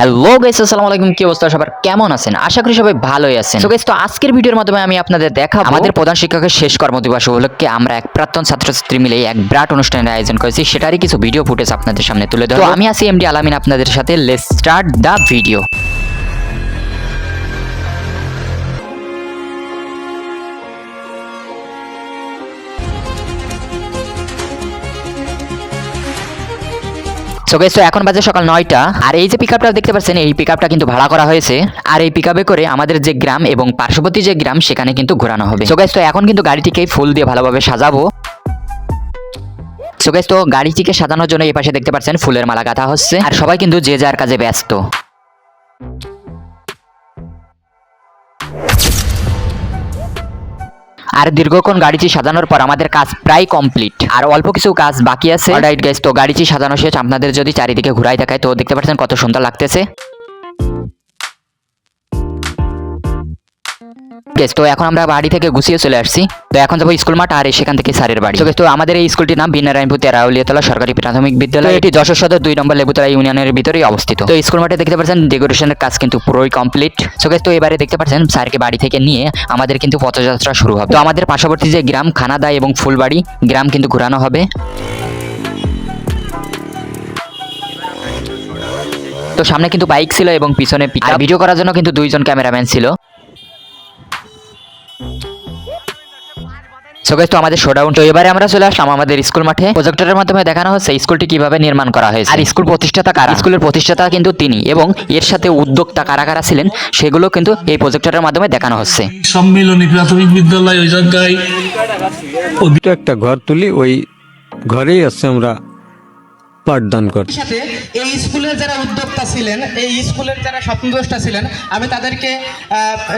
Hello guys আসসালামু আলাইকুম। কি অবস্থা? সবার কেমন আছেন? আশা করি সবাই ভালোই আছেন। সো গাইস তো আজকের ভিডিওর মাধ্যমে আমি আপনাদের দেখাবো আমাদের প্রধান শিক্ষকের শেষ কর্মদিবস উপলক্ষে আমরা এক প্রাক্তন ছাত্রছাত্রী মিলে এক বিরাট অনুষ্ঠানের আয়োজন করেছি। সেটারই কিছু ভিডিও ফুটেজ আপনাদের সামনে তুলে ধরো তো আমি আছি এমডি আলামিন আপনাদের সাথে let's start the video so guys তো এখন বাজে সকাল নয়টা। আর এই যে পিকআপটা দেখতে পাচ্ছেন, এই পিকআপটা কিন্তু ভাড়া করা হয়েছে। আর এই পিকআপে করে আমাদের যে গ্রাম এবং পার্শ্ববর্তী যে গ্রাম, সেখানে কিন্তু ঘোরানো হবে। সো গাইস তো এখন কিন্তু গাড়িটিকে ফুল দিয়ে ভালোভাবে সাজাবো। সো গাইস তো গাড়িটিকে সাজানোর জন্য এই পাশে দেখতে পাচ্ছেন, ফুলের মালা গাঁথা হচ্ছে। আর সবাই কিন্তু যে যার কাজে ব্যস্ত। আর দীর্ঘক্ষণ গাড়িটি সাজানোর পর আমাদের কাজ প্রায় কমপ্লিট। আর অল্প কিছু কাজ বাকি আছে। রাইট গাইস তো গাড়িটি সাজানো শেষ। আপনাদের যদি চারিদিকে ঘুরাই দেখায় তো দেখতে পাচ্ছেন কত সুন্দর লাগতেছে। Guys, তো এখন আমরা বাড়ি থেকে গুছিয়ে চলে আসছি। তো এখন যাব স্কুল মাঠ আর সেখান থেকে স্যারের বাড়ি। তো তো আমাদের এই স্কুলটির নাম বিনারায়ণপুর তেরাউলিয়াতলা সরকারি প্রাথমিক বিদ্যালয়। এটি যশোর সদর দুই নম্বর লেবুতলা ইউনিয়নের ভিতরেই অবস্থিত। তো স্কুল মাঠে দেখতে পাচ্ছেন ডেকোরেশনের কাজ কিন্তু পুরোই কমপ্লিট সো guys, তো এবারে দেখতে পাচ্ছেন স্যারকে বাড়ি থেকে নিয়ে আমাদের কিন্তু পথযাত্রা শুরু হবে। তো আমাদের পার্শ্ববর্তী যে গ্রাম খানাদা এবং ফুলবাড়ি গ্রাম কিন্তু ঘোরানো হবে। তো সামনে কিন্তু বাইক ছিল এবং পিছনে ভিডিও করার জন্য কিন্তু দুইজন ক্যামেরাম্যান ছিল। সো গাইস তো আমাদের শোডাউন তো এবারে আমরা চলে আসলাম আমাদের স্কুল মাঠে। প্রজেক্টরের মাধ্যমে দেখানো হচ্ছে স্কুলটি কীভাবে নির্মাণ করা হয়েছে। আর স্কুল প্রতিষ্ঠাতা কারা? স্কুলের প্রতিষ্ঠাতা কিন্তু তিনি এবং এর সাথে উদ্যোক্তা কারা কারা ছিলেন সেগুলো কিন্তু এই প্রজেক্টরের মাধ্যমে দেখানো হচ্ছে। সম্মিলনী প্রাথমিক বিদ্যালয় ওই জায়গায় একটা ঘর তুলি ওই ঘরেই আছে আমরা। পাঠদান করছি সাথে এই স্কুলের যারা উদ্যোক্তা ছিলেন এই স্কুলের যারা স্বপ্নদ্রষ্টা ছিলেন আমি তাদেরকে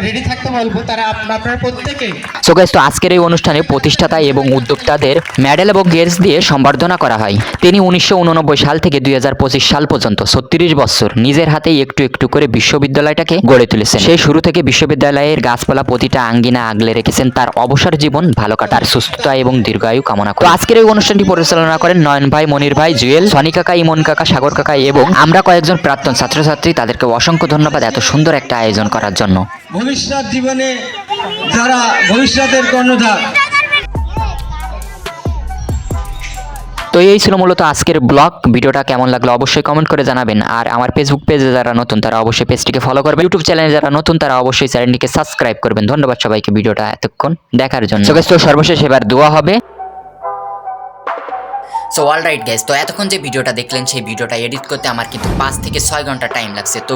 রেডি থাকতে বলব তারা আপনারা প্রত্যেকেই সো গাইস তো আজকের এই অনুষ্ঠানে প্রতিষ্ঠাতা এবং উদ্যোক্তাদের মেডেল এবং গেটস দিয়ে সম্বর্ধনা করা হয়। তিনি উনিশশো উননব্বই সাল থেকে দুই হাজার পঁচিশ সাল পর্যন্ত ছত্রিশ বছর নিজের হাতেই একটু একটু করে বিশ্ববিদ্যালয়টাকে গড়ে তুলেছেন। সেই শুরু থেকে বিশ্ববিদ্যালয়ের গাছপালা প্রতিটা আঙ্গিনা আগলে রেখেছেন তার অবসর জীবন ভালো কাটার সুস্থতা এবং দীর্ঘায়ু কামনা করে আজকের এই অনুষ্ঠানটি পরিচালনা করেন নয়ন ভাই মনির ভাই জুয়েল সনি কাকা ইমন কাকা সাগর কাকা এবং আমরা কয়েকজন প্রাক্তন ছাত্রছাত্রী তাদেরকে অসংখ্য ধন্যবাদ এত সুন্দর একটা আয়োজন করার জন্য। ভবিষ্যৎ জীবনে যারা ভবিষ্যতের কর্ণধার। তো এই ছিল মূলত আজকের ব্লগ। ভিডিওটা কেমন লাগল অবশ্যই কমেন্ট করে জানাবেন। আর আমার ফেসবুক পেজে যারা নতুন তারা অবশ্যই পেজটিকে ফলো করবেন। ইউটিউব চ্যানেলে যারা নতুন তারা অবশ্যই চ্যানেলটিকে সাবস্ক্রাইব করবেন। ধন্যবাদ সবাইকে ভিডিওটা এতক্ষণ দেখার জন্য। তো সর্বশেষ এবার দোয়া হবে। সো অল রাইট গ্যাস তো এতক্ষণ যে ভিডিওটা দেখলেন, সেই ভিডিওটা এডিট করতে আমার কিন্তু পাঁচ থেকে ছয় ঘণ্টা টাইম লাগছে। তো